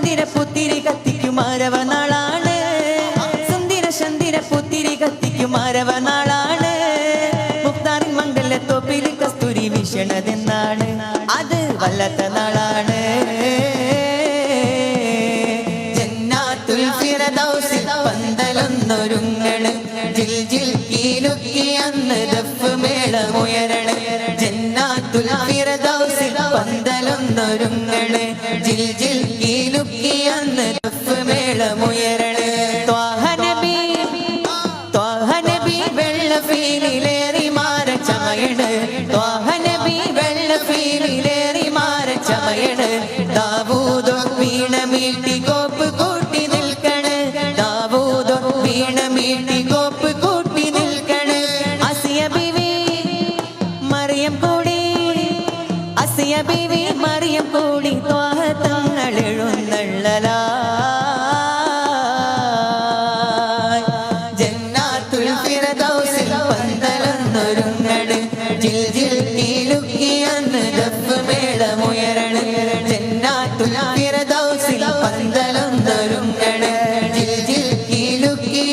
ചന്ദിര പുത്തിരി കത്തിക്കും മരവനാളാണ് സുന്ദര ചന്ദിര പുത്തിരി കത്തിക്കും മരവനാളാണ് മുക്താറിൻ മംഗലത്തോപ്പിൽ കസ്തൂരി വീശണതെന്നാണ്. അത് വല്ലത്ത നാളാണ്. പന്തലൊന്നൊരുങ്ങൾ ജിൽ ജിൽ കീലുക്കി പന്തലൊന്നൊരുങ്ങണ്. ജിൽ ജിൽ കീലുക്കി അന്ന് തഫ് മേളമുയരണ. ത്വാഹനബി ത്വാഹനബി ത്വാഹ നബി വെള്ള ഫീലിലേറി മാറ ചമയണ്. ത്വാഹനബി വെള്ള ഫീലിലേറി മാറ ചമയണ്. ദാവൂദോ വീണ മീട്ടി കോപ്പ് കൂട്ടി നിൽക്കണ്. ദാവൂദോ വീണ മീട്ടി കോപ്പ് കൂട്ടി നിൽക്കണ്. അസിയ ബിവി മറിയം ഹബീബി മറിയം കൂടി ത്വാഹത്തങ്ങൾ എഴുന്നള്ളലാ. ജന്നാത്തുൽ ഫിറദൗസിൽ പന്തലൊന്നൊരുങ്ങട്. ജിൽ ജിൽ കീലുക്കിയന്ന് ദഫ് മേളമുയരണ് ജന്നാത്തുൽ ഫിറദൗസിൽ